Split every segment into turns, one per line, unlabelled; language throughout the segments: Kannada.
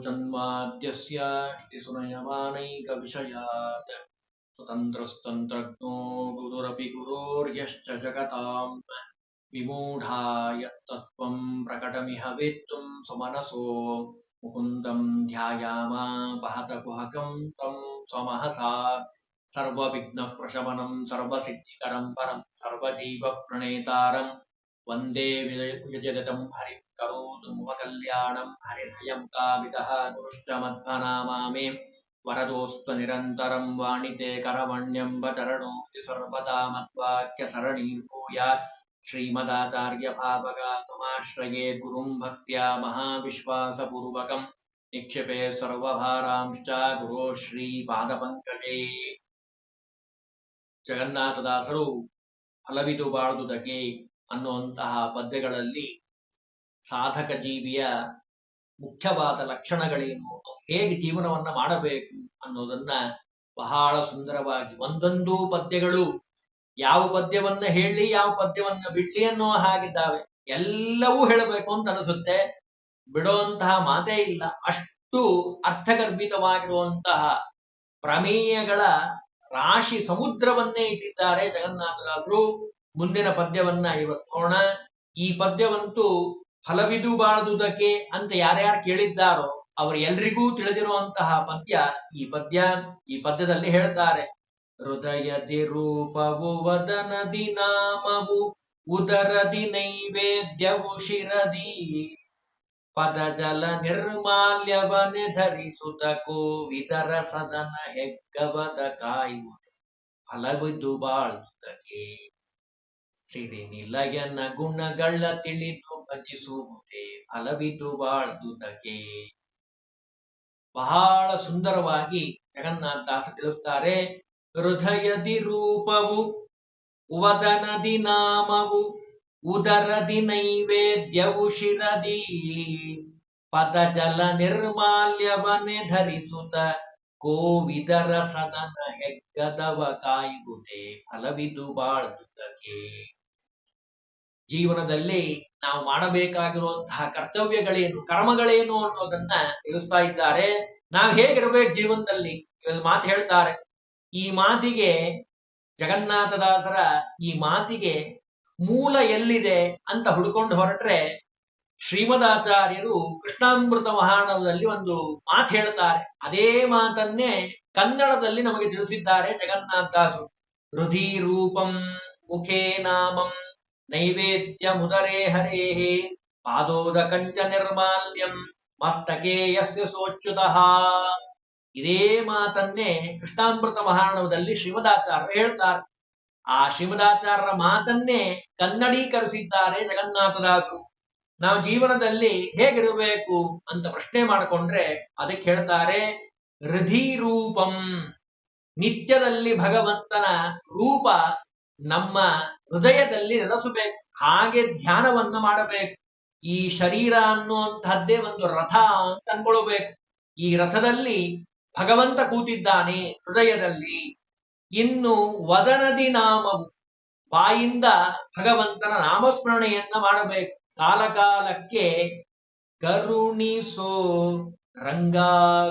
जन्माद्यस्याष्टिसुनयमानैकविषयात् स्वतन्त्रस्तन्त्रज्ञो गुरुरपि गुरोर्यश्च जगताम्। विमूढाय तत्त्वम् प्रकटमिह वेत्तुम् सुमनसो मुकुन्दम् ध्यायामापहत कुहकम् तम् स्वमहसा। करोतु मम कल्याणं हरिर्हयं काविदः गुरुश्च मध्वनामा मे वरदोऽस्तु निरन्तरं वाणिते करवण्यं वचरणो सर्वदा मद्वाक्यसरणीर्भूयात् श्रीमदाचार्यभावगा समाश्रये गुरुं भक्त्या महाविश्वासपूर्वकं निक्षेपे सर्वभारांश्च गुरो ಶ್ರೀಪಾದಪಂಕಜೇ ಜಗನ್ನಾಥದಾಸರು ಫಲವಿದು ಬಾಳುವುದಕ್ಕೆ ಅನ್ನುವಂತಹ ಪದ್ಯಗಳಲ್ಲಿ ಸಾಧಕ ಜೀವಿಯ ಮುಖ್ಯವಾದ ಲಕ್ಷಣಗಳೇನು? ಹೇಗೆ ಜೀವನವನ್ನ ಮಾಡಬೇಕು ಅನ್ನೋದನ್ನ ಬಹಳ ಸುಂದರವಾಗಿ ಒಂದೊಂದು ಪದ್ಯಗಳು ಯಾವ ಪದ್ಯವನ್ನ ಹೇಳಿ, ಯಾವ ಪದ್ಯವನ್ನ ಬಿಡ್ಲಿ ಅನ್ನೋ ಹಾಗಿದ್ದಾವೆ. ಎಲ್ಲವೂ ಹೇಳಬೇಕು ಅಂತ ಅನಿಸುತ್ತೆ. ಬಿಡುವಂತಹ ಮಾತೇ ಇಲ್ಲ. ಅಷ್ಟು ಅರ್ಥಗರ್ಭಿತವಾಗಿರುವಂತಹ ಪ್ರಮೇಯಗಳ ರಾಶಿ ಸಮುದ್ರವನ್ನೇ ಇಟ್ಟಿದ್ದಾರೆ ಜಗನ್ನಾಥದಾಸರು. ಮುಂದಿನ ಪದ್ಯವನ್ನ ಇವತ್ತು ನೋಡೋಣ. ಈ ಪದ್ಯವಂತೂ ಫಲವಿದು ಬಾಳದುದಕ್ಕೆ ಅಂತ ಯಾರ್ಯಾರು ಕೇಳಿದ್ದಾರೋ ಅವರೆಲ್ಲರಿಗೂ ತಿಳಿದಿರುವಂತಹ ಪದ್ಯ ಈ ಪದ್ಯ, ಈ ಪದ್ಯದಲ್ಲಿ ಹೇಳ್ತಾರೆ. ಹೃದಯದಿ ರೂಪವು ವದನದಿ ನಾಮವು ಉದರದಿ ನೈವೇದ್ಯವು ಶಿರದಿ. ಪದಜಲ ನಿರ್ಮಾಲ್ಯವನೆ ಧರಿಸುತ ಕೋವಿದರ ಸದನ ಹೆಗ್ಗವದ ಕಾಯುವುದು. ಫಲವಿದ್ದು ಬಾಳುವುದಕ್ಕೆ ಸಿರಿ ನಿಲಯನ ಗುಣಗಳ ತಿಳಿದು ಭಜಿಸುವುದೇ ಫಲವಿದು ಬಾಳುವುದಕ್ಕೆ. ಬಹಳ ಸುಂದರವಾಗಿ ಜಗನ್ನಾಥ ದಾಸ ತಿಳಿಸ್ತಾರೆ. ಹೃದಯದಿ ರೂಪವು ಉವದನದಿ ನಾಮವು ಉದರದಿ ನೈವೇದ್ಯವು ಶಿರದಿ. ಪದಜಲ ನಿರ್ಮಾಲ್ಯವನೆ ಧರಿಸುತ್ತ ಕೋವಿದರ ಸದನ ಹೆಗ್ಗದವ ಕಾಯುವುದೇ ಫಲವಿದು ಬಾಳುವುದಕ್ಕೆ. ಜೀವನದಲ್ಲಿ ನಾವು ಮಾಡಬೇಕಾಗಿರುವಂತಹ ಕರ್ತವ್ಯಗಳೇನು, ಕರ್ಮಗಳೇನು ಅನ್ನೋದನ್ನ ತಿಳಿಸ್ತಾ ಇದ್ದಾರೆ. ನಾವು ಹೇಗಿರ್ಬೇಕು ಜೀವನದಲ್ಲಿ? ಒಂದು ಮಾತು ಹೇಳ್ತಾರೆ. ಈ ಮಾತಿಗೆ ಜಗನ್ನಾಥದಾಸರ ಈ ಮಾತಿಗೆ ಮೂಲ ಎಲ್ಲಿದೆ ಅಂತ ಹುಡ್ಕೊಂಡು ಹೊರಟ್ರೆ ಶ್ರೀಮದಾಚಾರ್ಯರು ಕೃಷ್ಣಾಮೃತ ಮಹಾಣವದಲ್ಲಿ ಒಂದು ಮಾತು ಹೇಳ್ತಾರೆ. ಅದೇ ಮಾತನ್ನೇ ಕನ್ನಡದಲ್ಲಿ ನಮಗೆ ತಿಳಿಸಿದ್ದಾರೆ ಜಗನ್ನಾಥದಾಸರು. ಹೃದಿ ರೂಪಂ ಮುಖೇ ನಾಮಂ ನೈವೇದ್ಯ ಮುದರೇ ಹರೇ ಪಾದೋದ ಕಂಚ ನಿರ್ಮಾಲ್ಯಂ ಮಸ್ತಕೆ ಯಸ್ಯ ಸೋಚ್ಯುತಃ ಇದೇ ಮಾತನ್ನೇ ಕೃಷ್ಣಾಮೃತ ಮಹಾರಣವದಲ್ಲಿ ಶ್ರೀಮದಾಚಾರ್ಯ ಹೇಳ್ತಾರೆ. ಆ ಶ್ರೀಮದಾಚಾರ್ಯರ ಮಾತನ್ನೇ ಕನ್ನಡೀಕರಿಸಿದ್ದಾರೆ ಜಗನ್ನಾಥದಾಸರು. ನಾವು ಜೀವನದಲ್ಲಿ ಹೇಗಿರಬೇಕು ಅಂತ ಪ್ರಶ್ನೆ ಮಾಡಿಕೊಂಡ್ರೆ ಅದಕ್ಕೆ ಹೇಳ್ತಾರೆ ಹೃದಿ ರೂಪಂ ನಿತ್ಯದಲ್ಲಿ ಭಗವಂತನ ರೂಪ ನಮ್ಮ ಹೃದಯದಲ್ಲಿ ನೆಲೆಸಬೇಕು, ಹಾಗೆ ಧ್ಯಾನವನ್ನ ಮಾಡಬೇಕು. ಈ ಶರೀರ ಅನ್ನುವಂತಹದ್ದೇ ಒಂದು ರಥ ಅಂತ ಅನ್ಕೊಳ್ಬೇಕು. ಈ ರಥದಲ್ಲಿ ಭಗವಂತ ಕೂತಿದ್ದಾನೆ ಹೃದಯದಲ್ಲಿ. ಇನ್ನು ವದನದಿ ನಾಮವು, ಬಾಯಿಂದ ಭಗವಂತನ ನಾಮಸ್ಮರಣೆಯನ್ನ ಮಾಡಬೇಕು. ಕಾಲಕಾಲಕ್ಕೆ ಕರುಣಿಸೋ, ರಂಗ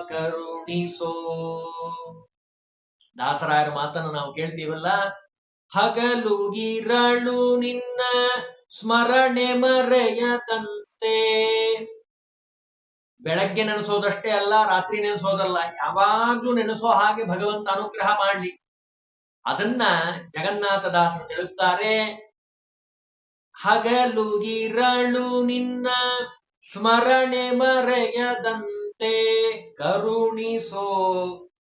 ಕರುಣಿಸೋ. ದಾಸರಾಯರ ಮಾತನ್ನು ನಾವು ಕೇಳ್ತೀವಲ್ಲ? ಹಗಲು ಗಿರಳು ನಿನ್ನ ಸ್ಮರಣೆ ಮರೆಯದಂತೆ. ಬೆಳಗ್ಗೆ ನೆನೆಸೋದಷ್ಟೇ ಅಲ್ಲ, ರಾತ್ರಿ ನೆನೆಸೋದಲ್ಲ, ಯಾವಾಗ್ಲೂ ನೆನೆಸೋ ಹಾಗೆ ಭಗವಂತ ಅನುಗ್ರಹ ಮಾಡ್ಲಿ. ಅದನ್ನ ಜಗನ್ನಾಥದಾಸರು ತಿಳಿಸ್ತಾರೆ, ಹಗಲುಗಿರಳು ನಿನ್ನ ಸ್ಮರಣೆ ಮರೆಯದಂತೆ. ಕರುಣಿಸೋ,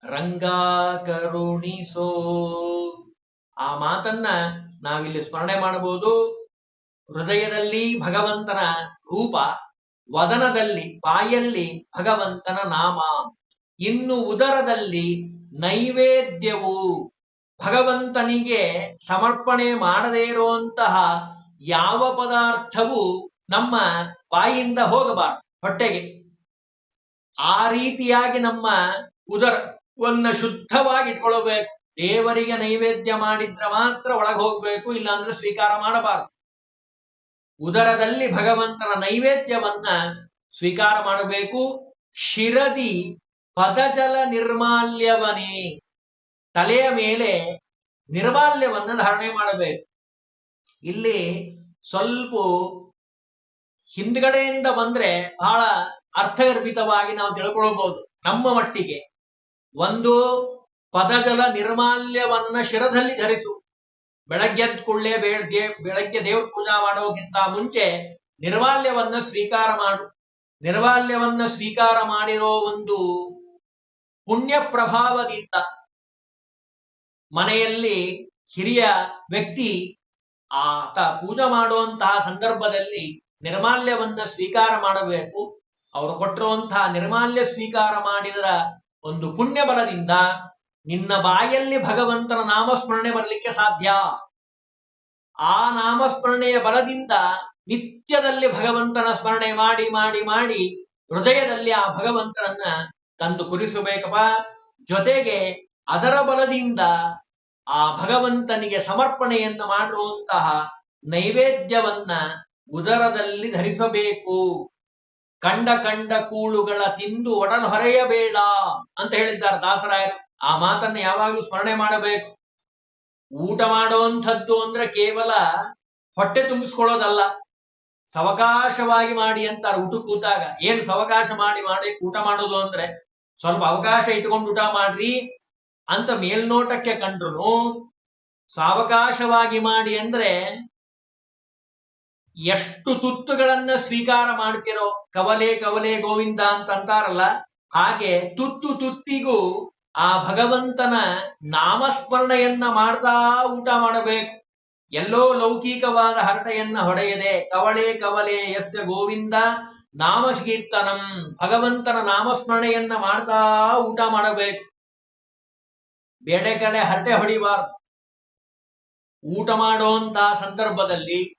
ರಂಗ ಕರುಣಿಸೋ. ಆ ಮಾತನ್ನ ನಾವಿಲ್ಲಿ ಸ್ಮರಣೆ ಮಾಡಬಹುದು. ಹೃದಯದಲ್ಲಿ ಭಗವಂತನ ರೂಪ, ವದನದಲ್ಲಿ, ಬಾಯಲ್ಲಿ ಭಗವಂತನ ನಾಮ, ಇನ್ನು ಉದರದಲ್ಲಿ ನೈವೇದ್ಯವು. ಭಗವಂತನಿಗೆ ಸಮರ್ಪಣೆ ಮಾಡದೇ ಇರುವಂತಹ ಯಾವ ಪದಾರ್ಥವು ನಮ್ಮ ಬಾಯಿಂದ ಹೋಗಬಾರದು, ಹೊಟ್ಟೆಗೆ. ಆ ರೀತಿಯಾಗಿ ನಮ್ಮ ಉದರವನ್ನ ಶುದ್ಧವಾಗಿ ಇಟ್ಕೊಳ್ಬೇಕು ದೇವರಿಗೆ ನೈವೇದ್ಯ ಮಾಡಿದ್ರೆ ಮಾತ್ರ ಒಳಗೆ ಹೋಗ್ಬೇಕು, ಇಲ್ಲಾಂದ್ರೆ ಸ್ವೀಕಾರ ಮಾಡಬಾರದು. ಉದರದಲ್ಲಿ ಭಗವಂತನ ನೈವೇದ್ಯವನ್ನ ಸ್ವೀಕಾರ ಮಾಡಬೇಕು. ಶಿರದಿ ಪದಜಲ ನಿರ್ಮಾಲ್ಯವನೇ. ತಲೆಯ ಮೇಲೆ ನಿರ್ಮಾಲ್ಯವನ್ನ ಧಾರಣೆ ಮಾಡಬೇಕು. ಇಲ್ಲಿ ಸ್ವಲ್ಪ ಹಿಂದ್ಗಡೆಯಿಂದ ಬಂದ್ರೆ ಬಹಳ ಅರ್ಥಗರ್ಭಿತವಾಗಿ ನಾವು ತಿಳ್ಕೊಳ್ಬಹುದು ನಮ್ಮ ಮಟ್ಟಿಗೆ. ಒಂದು ಪದಜಲ ನಿರ್ಮಾಲ್ಯವನ್ನ ಶಿರದಲ್ಲಿ ಧರಿಸು. ಬೆಳಗ್ಗೆ ಕೂಡಲೇ ಬೆಳಗ್ಗೆ ದೇವ್ರ ಪೂಜಾ ಮಾಡೋಕ್ಕಿಂತ ಮುಂಚೆ ನಿರ್ವಾಲ್ಯವನ್ನ ಸ್ವೀಕಾರ ಮಾಡು. ನಿರ್ವಾಲ್ಯವನ್ನ ಸ್ವೀಕಾರ ಮಾಡಿರೋ ಒಂದು ಪುಣ್ಯ ಪ್ರಭಾವದಿಂದ ಮನೆಯಲ್ಲಿ ಹಿರಿಯ ವ್ಯಕ್ತಿ ಆತ ಪೂಜೆ ಮಾಡುವಂತಹ ಸಂದರ್ಭದಲ್ಲಿ ನಿರ್ಮಾಲ್ಯವನ್ನ ಸ್ವೀಕಾರ ಮಾಡಬೇಕು. ಅವರು ಕೊಟ್ಟಿರುವಂತಹ ನಿರ್ಮಾಲ್ಯ ಸ್ವೀಕಾರ ಮಾಡಿದರ ಒಂದು ಪುಣ್ಯ ಬಲದಿಂದ ನಿನ್ನ ಬಾಯಲ್ಲಿ ಭಗವಂತನ ನಾಮಸ್ಮರಣೆ ಬರಲಿಕ್ಕೆ ಸಾಧ್ಯ. ಆ ನಾಮಸ್ಮರಣೆಯ ಬಲದಿಂದ ನಿತ್ಯದಲ್ಲಿ ಭಗವಂತನ ಸ್ಮರಣೆ ಮಾಡಿ ಮಾಡಿ ಮಾಡಿ ಹೃದಯದಲ್ಲಿ ಆ ಭಗವಂತನನ್ನ ತಂದು ಕುರಿಸಬೇಕಪ್ಪ ಜೊತೆಗೆ ಅದರ ಬಲದಿಂದ ಆ ಭಗವಂತನಿಗೆ ಸಮರ್ಪಣೆಯನ್ನು ಮಾಡಿರುವಂತಹ ನೈವೇದ್ಯವನ್ನ ಉದರದಲ್ಲಿ ಧರಿಸಬೇಕು. ಕಂಡ ಕಂಡ ಕೂಳುಗಳ ತಿಂದು ಒಡಲು ಹೊರೆಯಬೇಡ ಅಂತ ಹೇಳಿದ್ದಾರೆ ದಾಸರಾಯರು. ಆ ಮಾತನ್ನ ಯಾವಾಗಲೂ ಸ್ಮರಣೆ ಮಾಡಬೇಕು. ಊಟ ಮಾಡುವಂಥದ್ದು ಅಂದ್ರೆ ಕೇವಲ ಹೊಟ್ಟೆ ತುಂಬಿಸ್ಕೊಳ್ಳೋದಲ್ಲ. ಸವಕಾಶವಾಗಿ ಮಾಡಿ ಅಂತಾರೆ ಊಟ ಕೂತಾಗ. ಏನು ಸವಕಾಶ ಮಾಡಿ ಮಾಡಿ ಊಟ ಮಾಡೋದು ಅಂದ್ರೆ ಸ್ವಲ್ಪ ಅವಕಾಶ ಇಟ್ಕೊಂಡು ಊಟ ಮಾಡ್ರಿ ಅಂತ ಮೇಲ್ನೋಟಕ್ಕೆ ಕಂಡ್ರು ಸಾವಕಾಶವಾಗಿ ಮಾಡಿ ಅಂದ್ರೆ ಎಷ್ಟು ತುತ್ತುಗಳನ್ನ ಸ್ವೀಕಾರ ಮಾಡ್ತಿರೋ ಕವಲೆ ಕವಲೆ ಗೋವಿಂದ ಅಂತ ಅಂತಾರಲ್ಲ, ಹಾಗೆ ತುತ್ತು ತುತ್ತಿಗೂ ಆ ಭಗವಂತನ ನಾಮಸ್ಮರಣೆಯನ್ನ ಮಾಡ್ತಾ ಊಟ ಮಾಡಬೇಕು. ಎಲ್ಲೋ ಲೌಕಿಕವಾದ ಹರಟೆಯನ್ನ ಹೊಡೆಯದೆ ಕವಳೆ ಕವಲೆ ಯಸ್ಯ ಗೋವಿಂದ ನಾಮಕೀರ್ತನಂ ಭಗವಂತನ ನಾಮಸ್ಮರಣೆಯನ್ನ ಮಾಡ್ತಾ ಊಟ ಮಾಡಬೇಕು. ಬೇರೆ ಕಡೆ ಹರಟೆ ಹೊಡಿಬಾರ್ದು. ಊಟ ಮಾಡುವಂತ ಸಂದರ್ಭದಲ್ಲಿ,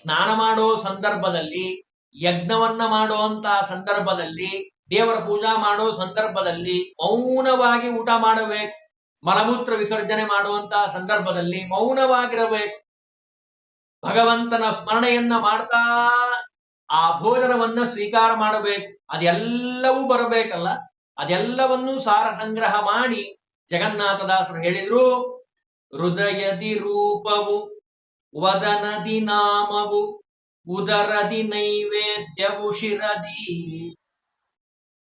ಸ್ನಾನ ಮಾಡೋ ಸಂದರ್ಭದಲ್ಲಿ, ಯಜ್ಞವನ್ನ ಮಾಡುವಂತ ಸಂದರ್ಭದಲ್ಲಿ ದೇವರ ಪೂಜಾ ಮಾಡೋ ಸಂದರ್ಭದಲ್ಲಿ ಮೌನವಾಗಿ ಊಟ ಮಾಡಬೇಕು. ಮಲಮೂತ್ರ ವಿಸರ್ಜನೆ ಮಾಡುವಂತಹ ಸಂದರ್ಭದಲ್ಲಿ ಮೌನವಾಗಿರಬೇಕು. ಭಗವಂತನ ಸ್ಮರಣೆಯನ್ನ ಮಾಡ್ತಾ ಆ ಭೋಜನವನ್ನ ಸ್ವೀಕಾರ ಮಾಡಬೇಕು. ಅದೆಲ್ಲವೂ ಬರಬೇಕಲ್ಲ? ಅದೆಲ್ಲವನ್ನೂ ಸಾರ ಸಂಗ್ರಹ ಮಾಡಿ ಜಗನ್ನಾಥದಾಸರು ಹೇಳಿದ್ರು, ಹೃದಯದಿ ರೂಪವು, ವದನದಿ ನಾಮವು, ಉದರದಿ ನೈವೇದ್ಯವು ಶಿರದಿ.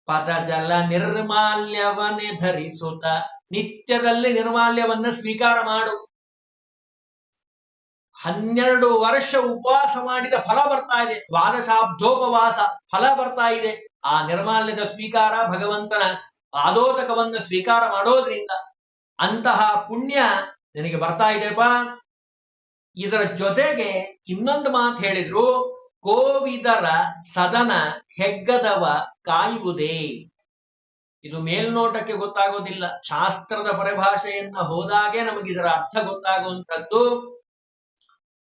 ಪದಜಲ ನಿರ್ಮಾಲ್ಯವನ್ನೇ ಧರಿಸುತ್ತ ನಿತ್ಯದಲ್ಲಿ ನಿರ್ಮಾಲ್ಯವನ್ನ ಸ್ವೀಕಾರ ಮಾಡು. ಹನ್ನೆರಡು ವರ್ಷ ಉಪವಾಸ ಮಾಡಿದ ಫಲ ಬರ್ತಾ ಇದೆ. ದ್ವಾದಶಾಬ್ಧೋಪವಾಸ ಫಲ ಬರ್ತಾ ಇದೆ. ಆ ನಿರ್ಮಾಲ್ಯದ ಸ್ವೀಕಾರ ಭಗವಂತನ ಪಾದೋದಕವನ್ನ ಸ್ವೀಕಾರ ಮಾಡೋದ್ರಿಂದ ಅಂತಹ ಪುಣ್ಯ ನಿನಗೆ ಬರ್ತಾ ಇದೆಪ್ಪ ಇದರ ಜೊತೆಗೆ ಇನ್ನೊಂದು ಮಾತು ಹೇಳಿದ್ರು. ಕೋವಿದರ ಸದನ ಹೆಗ್ಗದವ ಕಾಯುವುದೇ? ಇದು ಮೇಲ್ನೋಟಕ್ಕೆ ಗೊತ್ತಾಗೋದಿಲ್ಲ. ಶಾಸ್ತ್ರದ ಪರಿಭಾಷೆಯನ್ನ ಹೋದಾಗೆ ನಮಗೆ ಇದರ ಅರ್ಥ ಗೊತ್ತಾಗುವಂಥದ್ದು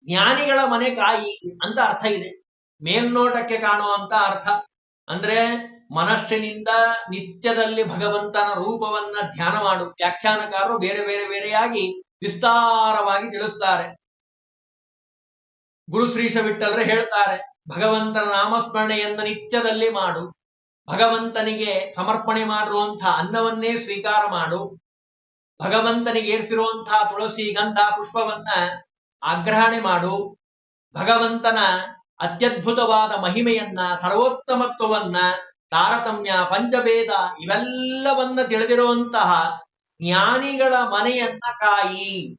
ಜ್ಞಾನಿಗಳ ಮನೆ ಕಾಯಿ ಅಂತ ಅರ್ಥ ಇದೆ. ಮೇಲ್ನೋಟಕ್ಕೆ ಕಾಣುವಂತ ಅರ್ಥ ಅಂದ್ರೆ ಮನಸ್ಸಿನಿಂದ ನಿತ್ಯದಲ್ಲಿ ಭಗವಂತನ ರೂಪವನ್ನ ಧ್ಯಾನ ಮಾಡು. ವ್ಯಾಖ್ಯಾನಕಾರರು ಬೇರೆ ಬೇರೆ ಬೇರೆಯಾಗಿ ವಿಸ್ತಾರವಾಗಿ ತಿಳಿಸ್ತಾರೆ. ಗುರು ಶ್ರೀಶ ವಿಠಲರು ಹೇಳ್ತಾರೆ, ಭಗವಂತನ ನಾಮಸ್ಮರಣೆಯನ್ನು ನಿತ್ಯದಲ್ಲಿ ಮಾಡು, ಭಗವಂತನಿಗೆ ಸಮರ್ಪಣೆ ಮಾಡಿರುವಂತಹ ಅನ್ನವನ್ನೇ ಸ್ವೀಕಾರ ಮಾಡು, ಭಗವಂತನಿಗೆ ಏರ್ಸಿರುವಂತಹ ತುಳಸಿ ಗಂಧ ಪುಷ್ಪವನ್ನ ಆಗ್ರಹಣೆ ಮಾಡು, ಭಗವಂತನ ಅತ್ಯದ್ಭುತವಾದ ಮಹಿಮೆಯನ್ನ, ಸರ್ವೋತ್ತಮತ್ವವನ್ನ, ತಾರತಮ್ಯ, ಪಂಚಭೇದ ಇವೆಲ್ಲವನ್ನ ತಿಳಿದಿರುವಂತಹ ಜ್ಞಾನಿಗಳ ಮನೆಯನ್ನ ಕಾಯಿ.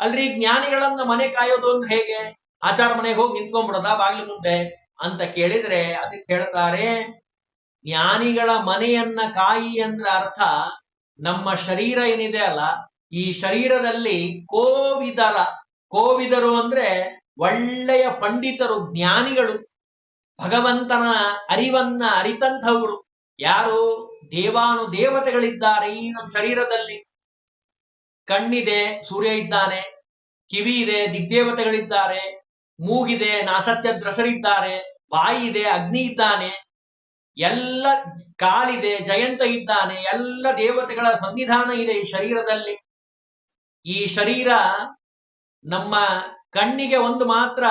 ಅಲ್ರಿ ಜ್ಞಾನಿಗಳನ್ನ ಮನೆ ಕಾಯೋದು ಅಂದ್ರೆ ಹೇಗೆ? ಆಚಾರ ಮನೆಗೆ ಹೋಗಿ ನಿಂತ್ಕೊಂಡ್ಬಿಡೋದ? ಬಾಗಿಲು ಮುಂದೆ ಅಂತ ಕೇಳಿದ್ರೆ ಅದಕ್ಕೆ ಹೇಳ್ತಾರೆ, ಜ್ಞಾನಿಗಳ ಮನೆಯನ್ನ ಕಾಯಿ ಅಂದ್ರ ಅರ್ಥ ನಮ್ಮ ಶರೀರ ಏನಿದೆ ಅಲ್ಲ, ಈ ಶರೀರದಲ್ಲಿ ಕೋವಿದರ, ಕೋವಿದರು ಅಂದ್ರೆ ಒಳ್ಳೆಯ ಪಂಡಿತರು, ಜ್ಞಾನಿಗಳು. ಭಗವಂತನ ಅರಿವನ್ನ ಅರಿತಂಥವರು. ಯಾರು? ದೇವಾನು ದೇವತೆಗಳಿದ್ದಾರೆ ಈ ನಮ್ಮ ಶರೀರದಲ್ಲಿ. ಕಣ್ಣಿದೆ, ಸೂರ್ಯ ಇದ್ದಾನೆ, ಕಿವಿ ಇದೆ, ದಿಗ್ದೇವತೆಗಳಿದ್ದಾರೆ. ಮೂಗಿದೆ, ನಾಸತ್ಯ ದ್ರಸರಿದ್ದಾರೆ ಬಾಯಿ ಇದೆ ಅಗ್ನಿ ಇದ್ದಾನೆ ಎಲ್ಲ ಕಾಲಿದೆ, ಜಯಂತ ಇದ್ದಾನೆ, ಎಲ್ಲ ದೇವತೆಗಳ ಸನ್ನಿಧಾನ ಇದೆ ಈ ಶರೀರದಲ್ಲಿ. ಈ ಶರೀರ ನಮ್ಮ ಕಣ್ಣಿಗೆ ಒಂದು ಮಾತ್ರ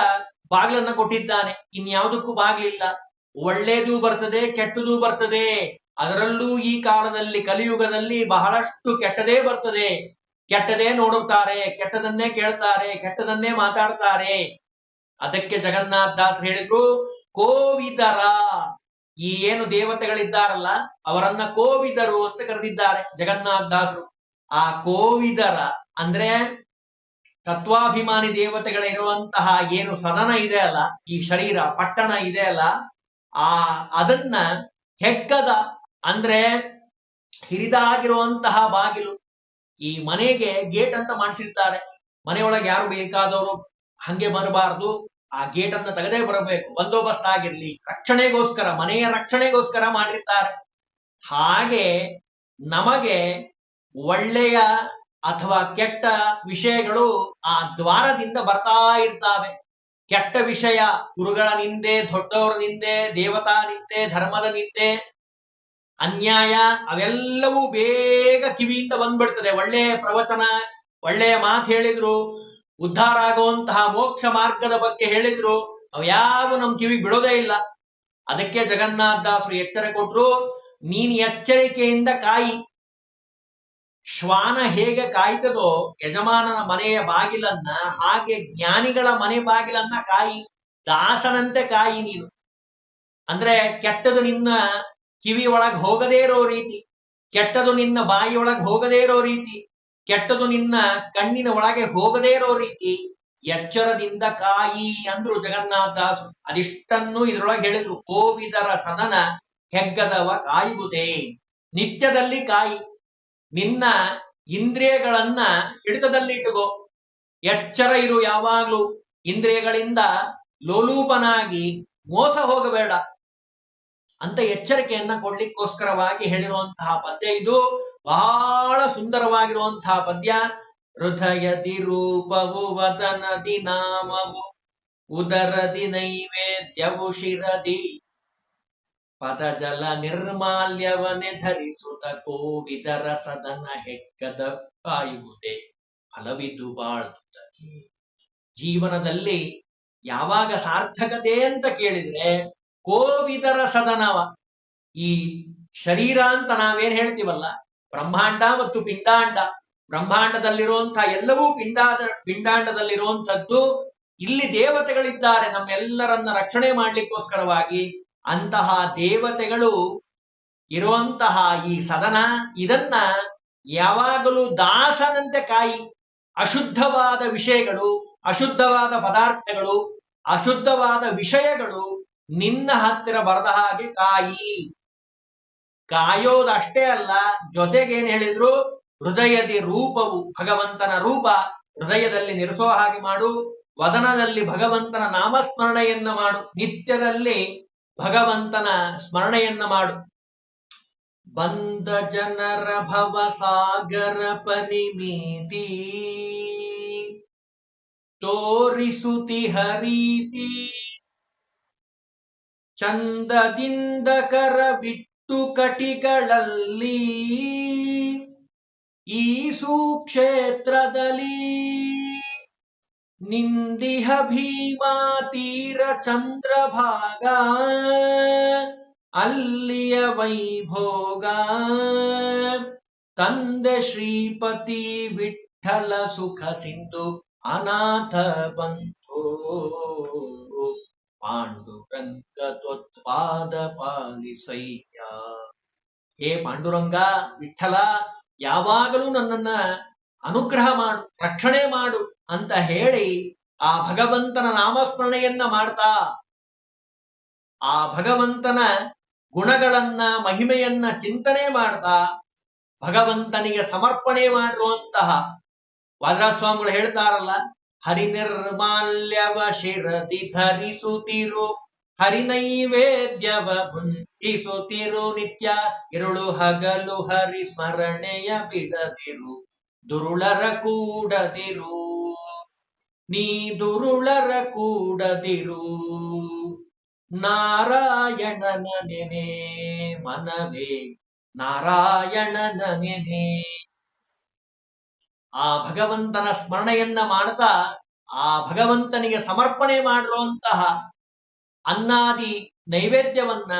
ಬಾಗಿಲನ್ನ ಕೊಟ್ಟಿದ್ದಾನೆ, ಇನ್ಯಾವುದಕ್ಕೂ ಬಾಗಿಲಿಲ್ಲ. ಒಳ್ಳೇದು ಬರ್ತದೆ, ಕೆಟ್ಟದು ಬರ್ತದೆ. ಅದರಲ್ಲೂ ಈ ಕಾಲದಲ್ಲಿ, ಕಲಿಯುಗದಲ್ಲಿ ಬಹಳಷ್ಟು ಕೆಟ್ಟದೇ ಬರ್ತದೆ. ಕೆಟ್ಟದೇ ನೋಡುತ್ತಾರೆ, ಕೆಟ್ಟದನ್ನೇ ಕೇಳ್ತಾರೆ, ಕೆಟ್ಟದನ್ನೇ ಮಾತಾಡ್ತಾರೆ. ಅದಕ್ಕೆ ಜಗನ್ನಾಥ ದಾಸ್ ಹೇಳಿದ್ರು, ಕೋವಿದರ. ಈ ಏನು ದೇವತೆಗಳಿದ್ದಾರಲ್ಲ, ಅವರನ್ನ ಕೋವಿದರು ಅಂತ ಕರೆದಿದ್ದಾರೆ ಜಗನ್ನಾಥ ದಾಸರು. ಆ ಕೋವಿದರ ಅಂದ್ರೆ ತತ್ವಾಭಿಮಾನಿ ದೇವತೆಗಳಿರುವಂತಹ ಏನು ಸದನ ಇದೆ ಅಲ್ಲ, ಈ ಶರೀರ, ಪಟ್ಟಣ ಇದೆ ಅಲ್ಲ, ಆ ಅದನ್ನ ಹೆಗ್ಗದ ಅಂದ್ರೆ ಹಿರಿದಾಗಿರುವಂತಹ ಬಾಗಿಲು. ಈ ಮನೆಗೆ ಗೇಟ್ ಅಂತ ಮಾಡಿಸಿರ್ತಾರೆ. ಮನೆಯೊಳಗೆ ಯಾರು ಬೇಕಾದವರು ಹಂಗೆ ಬರಬಾರದು. ಆ ಗೇಟ್ ಅನ್ನ ತೆಗೆದೇ ಬರಬೇಕು. ಬಂದೋಬಸ್ತ್ ಆಗಿರ್ಲಿ. ರಕ್ಷಣೆಗೋಸ್ಕರ, ಮನೆಯ ರಕ್ಷಣೆಗೋಸ್ಕರ ಮಾಡಿರ್ತಾರೆ. ಹಾಗೆ ನಮಗೆ ಒಳ್ಳೆಯ ಅಥವಾ ಕೆಟ್ಟ ವಿಷಯಗಳು ಆ ದ್ವಾರದಿಂದ ಬರ್ತಾ ಇರ್ತಾವೆ. ಕೆಟ್ಟ ವಿಷಯ, ಗುರುಗಳ ನಿಂದೆ, ದೊಡ್ಡವರ ನಿಂದೆ, ದೇವತಾ ನಿಂದೆ, ಧರ್ಮದ ನಿಂದೆ, ಅನ್ಯಾಯ ಅವೆಲ್ಲವೂ ಬೇಗ ಕಿವಿಯಿಂದ ಬಂದ್ಬಿಡ್ತದೆ. ಒಳ್ಳೆಯ ಪ್ರವಚನ, ಒಳ್ಳೆಯ ಮಾತು ಹೇಳಿದ್ರು ಉದ್ಧಾರ ಆಗುವಂತಹ ಮೋಕ್ಷ ಮಾರ್ಗದ ಬಗ್ಗೆ ಹೇಳಿದ್ರು ಅವ್ಯಾವ ನಮ್ ಕಿವಿ ಬಿಡೋದೇ ಇಲ್ಲ. ಅದಕ್ಕೆ ಜಗನ್ನಾಥ ದಾಸರು ಎಚ್ಚರ ಕೊಟ್ರು, ನೀನ್ ಎಚ್ಚರಿಕೆಯಿಂದ ಕಾಯಿ. ಶ್ವಾನ ಹೇಗೆ ಕಾಯ್ತದೋ ಯಜಮಾನನ ಮನೆಯ ಬಾಗಿಲನ್ನ, ಹಾಗೆ ಜ್ಞಾನಿಗಳ ಮನೆ ಬಾಗಿಲನ್ನ ಕಾಯಿ, ದಾಸನಂತೆ ಕಾಯಿ ನೀನು. ಅಂದ್ರೆ ಕೆಟ್ಟದು ನಿನ್ನ ಕಿವಿ ಒಳಗ್ ಹೋಗದೇ ಇರೋ ರೀತಿ, ಕೆಟ್ಟದು ನಿನ್ನ ಬಾಯಿ ಒಳಗ್ ಹೋಗದೇ ಇರೋ ರೀತಿ. ಕೆಟ್ಟದು ನಿನ್ನ ಕಣ್ಣಿನ ಒಳಗೆ ಹೋಗದೇ ಇರೋ ರೀತಿ ಎಚ್ಚರದಿಂದ ಕಾಯಿ ಅಂದ್ರು ಜಗನ್ನಾಥ ಅದಿಷ್ಟನ್ನು ಇದರೊಳಗೆ ಹೇಳಿದ್ರು. ಕೋವಿದರ ಸದನ ಹೆಗ್ಗದವ ಕಾಯುವುದೇ. ನಿತ್ಯದಲ್ಲಿ ಕಾಯಿ. ನಿನ್ನ ಇಂದ್ರಿಯಗಳನ್ನ ಹಿಡಿತದಲ್ಲಿಟ್ಟುಕೋ ಎಚ್ಚರ ಇರು ಯಾವಾಗ್ಲೂ. ಇಂದ್ರಿಯಗಳಿಂದ ಲೋಲೂಪನಾಗಿ ಮೋಸ ಹೋಗಬೇಡ. ಅಂತ ಎಚ್ಚರಿಕೆಯನ್ನ ಕೊಡ್ಲಿಕ್ಕೋಸ್ಕರವಾಗಿ ಹೇಳಿರುವಂತಹ ಪದ್ಯ ಇದು. ಬಹಳ ಸುಂದರವಾಗಿರುವಂತಹ ಪದ್ಯ. ಹೃದಯದಿ ರೂಪವು, ವದನದಿ ನಾಮವು, ಉದರದಿ ನೈವೇದ್ಯವು ಶಿರದಿ. ಪದಜಲ ನಿರ್ಮಾಲ್ಯವನೆ ಧರಿಸುತ್ತ ಕೋವಿದರ ಸದನ ಹೆಕ್ಕದ ಕಾಯುವುದೇ ಫಲವಿದು ಬಾಳುತ್ತದೆ ಜೀವನದಲ್ಲಿ ಯಾವಾಗ ಸಾರ್ಥಕತೆ ಅಂತ ಕೇಳಿದ್ರೆ ಕೋವಿದರ ಸದನವ ಈ ಶರೀರ ಅಂತ ನಾವೇನ್ ಹೇಳ್ತೀವಲ್ಲ ಬ್ರಹ್ಮಾಂಡ ಮತ್ತು ಪಿಂಡಾಂಡ. ಬ್ರಹ್ಮಾಂಡದಲ್ಲಿರುವಂತಹ ಎಲ್ಲವೂ ಪಿಂಡಾದ, ಪಿಂಡಾಂಡದಲ್ಲಿರುವಂಥದ್ದು. ಇಲ್ಲಿ ದೇವತೆಗಳಿದ್ದಾರೆ. ನಮ್ಮೆಲ್ಲರನ್ನ ರಕ್ಷಣೆ ಮಾಡ್ಲಿಕ್ಕೋಸ್ಕರವಾಗಿ ಅಂತಹ ದೇವತೆಗಳು ಇರುವಂತಹ ಈ ಸದನ, ಇದನ್ನ ಯಾವಾಗಲೂ ದಾಸನಂತೆ ಕಾಯಿ, ಅಶುದ್ಧವಾದ ವಿಷಯಗಳು, ಅಶುದ್ಧವಾದ ಪದಾರ್ಥಗಳು, ಅಶುದ್ಧವಾದ ವಿಷಯಗಳು ನಿನ್ನ ಹತ್ತಿರ ಬರದ ಹಾಗೆ ಕಾಯಿ. ಕಾಯೋದಷ್ಟೇ ಅಲ್ಲ ಜೊತೆಗೆ ಏನ್ ಹೇಳಿದ್ರು? ಹೃದಯದಿ ರೂಪವು, ಭಗವಂತನ ರೂಪ, ಹೃದಯದಲ್ಲಿ ನಿರಸೋ ಹಾಗೆ ಮಾಡು, ವದನದಲ್ಲಿ ಭಗವಂತನ ನಾಮಸ್ಮರಣೆಯನ್ನ ಮಾಡು, ನಿತ್ಯದಲ್ಲಿ ಭಗವಂತನ ಸ್ಮರಣೆಯನ್ನ ಮಾಡು. ಬಂದ ಜನರ ಭವ ಸಾಗರ ಪರಿಮಿತಿ, ತೋರಿಸುತಿ ಹರೀತಿ, ಚಂದದಿಂದ ಕರ ಬಿಟ್ಟು ಕಟಿಗಳಲ್ಲಿ ಈ ಸುಕ್ಷೇತ್ರದಲ್ಲಿ ನಿಂದಿಹ ಭೀಮಾ ತೀರ ಚಂದ್ರಭಾಗ, ಅಲ್ಲಿಯ ವೈಭೋಗ. ತಂದೆ ಶ್ರೀಪತಿ ವಿಠಲ ಸುಖ ಸಿಂಧು ಅನಾಥ ಬಂಧೋ. ಪಾಂಡುರಂಗ ಪಾಲಿಸಯ್ಯ ಹೇ ಪಾಂಡುರಂಗ, ವಿಠಲ, ಯಾವಾಗಲೂ ನನ್ನನ್ನ ಅನುಗ್ರಹ ಮಾಡು, ರಕ್ಷಣೆ ಮಾಡು ಅಂತ ಹೇಳಿ ಆ ಭಗವಂತನ ನಾಮಸ್ಮರಣೆಯನ್ನ ಮಾಡ್ತಾ, ಆ ಭಗವಂತನ ಗುಣಗಳನ್ನ, ಮಹಿಮೆಯನ್ನ ಚಿಂತನೆ ಮಾಡ್ತಾ, ಭಗವಂತನಿಗೆ ಸಮರ್ಪಣೆ ಮಾಡಿರುವಂತಹ ವಾದರಾಜಸ್ವಾಮಿಗಳು ಹೇಳ್ತಾರಲ್ಲ ಹರಿ ನಿರ್ಮಾಲ್ಯವ ಶಿರದಿ ಧರಿಸುತ್ತಿರು ಹರಿನೈವೇದ್ಯವ ನೈವೇದ್ಯವ ಭುಂಜಿಸುತ್ತಿರು ನಿತ್ಯ ಇರುಳು ಹಗಲು ಹರಿ ಸ್ಮರಣೆಯ ಬಿಡದಿರು. ದುರುಳರ ಕೂಡದಿರು. ನೀ ದುರುಳರ ಕೂಡದಿರು. ನಾರಾಯಣನ ನೆನೆ ಮನವೇ. ನಾರಾಯಣನ ನೆನೆ. ಆ ಭಗವಂತನ ಸ್ಮರಣೆಯನ್ನ ಮಾಡ್ತಾ ಆ ಭಗವಂತನಿಗೆ ಸಮರ್ಪಣೆ ಮಾಡಿರುವಂತಹ ಅನ್ನಾದಿ ನೈವೇದ್ಯವನ್ನ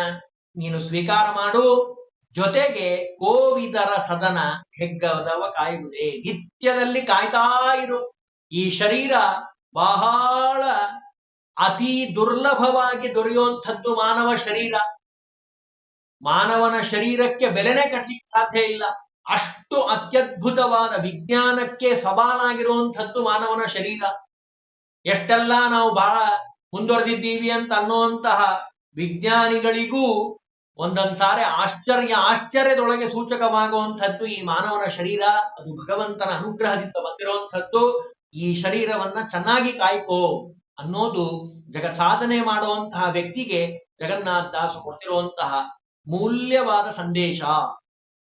ನೀನು ಸ್ವೀಕಾರ ಮಾಡು. ಜೊತೆಗೆ ಕೋವಿದರ ಸದನ ಹೆಗ್ಗದವ ಕಾಯುವುದೇ ನಿತ್ಯದಲ್ಲಿ ಕಾಯ್ತಾ ಇರು. ಈ ಶರೀರ ಬಹಳ ಅತಿ ದುರ್ಲಭವಾಗಿ ದೊರೆಯುವಂಥದ್ದು ಮಾನವ ಶರೀರ. ಮಾನವನ ಶರೀರಕ್ಕೆ ಬೆಲೆನೇ ಕಟ್ಟಲಿಕ್ಕೆ ಸಾಧ್ಯ ಇಲ್ಲ. ಅಷ್ಟು ಅತ್ಯದ್ಭುತವಾದ ವಿಜ್ಞಾನಕ್ಕೆ ಸವಾಲಾಗಿರುವಂಥದ್ದು ಮಾನವನ ಶರೀರ. ಎಷ್ಟೆಲ್ಲ ನಾವು ಬಹಳ ಮುಂದುವರೆದಿದ್ದೀವಿ ಅಂತ ಅನ್ನುವಂತಹ ವಿಜ್ಞಾನಿಗಳಿಗೂ ಒಂದೊಂದ್ ಸಾರಿ ಆಶ್ಚರ್ಯ, ಆಶ್ಚರ್ಯದೊಳಗೆ ಸೂಚಕವಾಗುವಂಥದ್ದು ಈ ಮಾನವನ ಶರೀರ. ಅದು ಭಗವಂತನ ಅನುಗ್ರಹದಿಂದ ಬಂದಿರುವಂಥದ್ದು. ಈ ಶರೀರವನ್ನ ಚೆನ್ನಾಗಿ ಕಾಯ್ಕೋ ಅನ್ನೋದು ಜಗತ್ ಸಾಧನೆ ಮಾಡುವಂತಹ ವ್ಯಕ್ತಿಗೆ ಜಗನ್ನಾಥ ದಾಸು ಕೊಡ್ತಿರುವಂತಹ ಮೂಲ್ಯವಾದ ಸಂದೇಶ.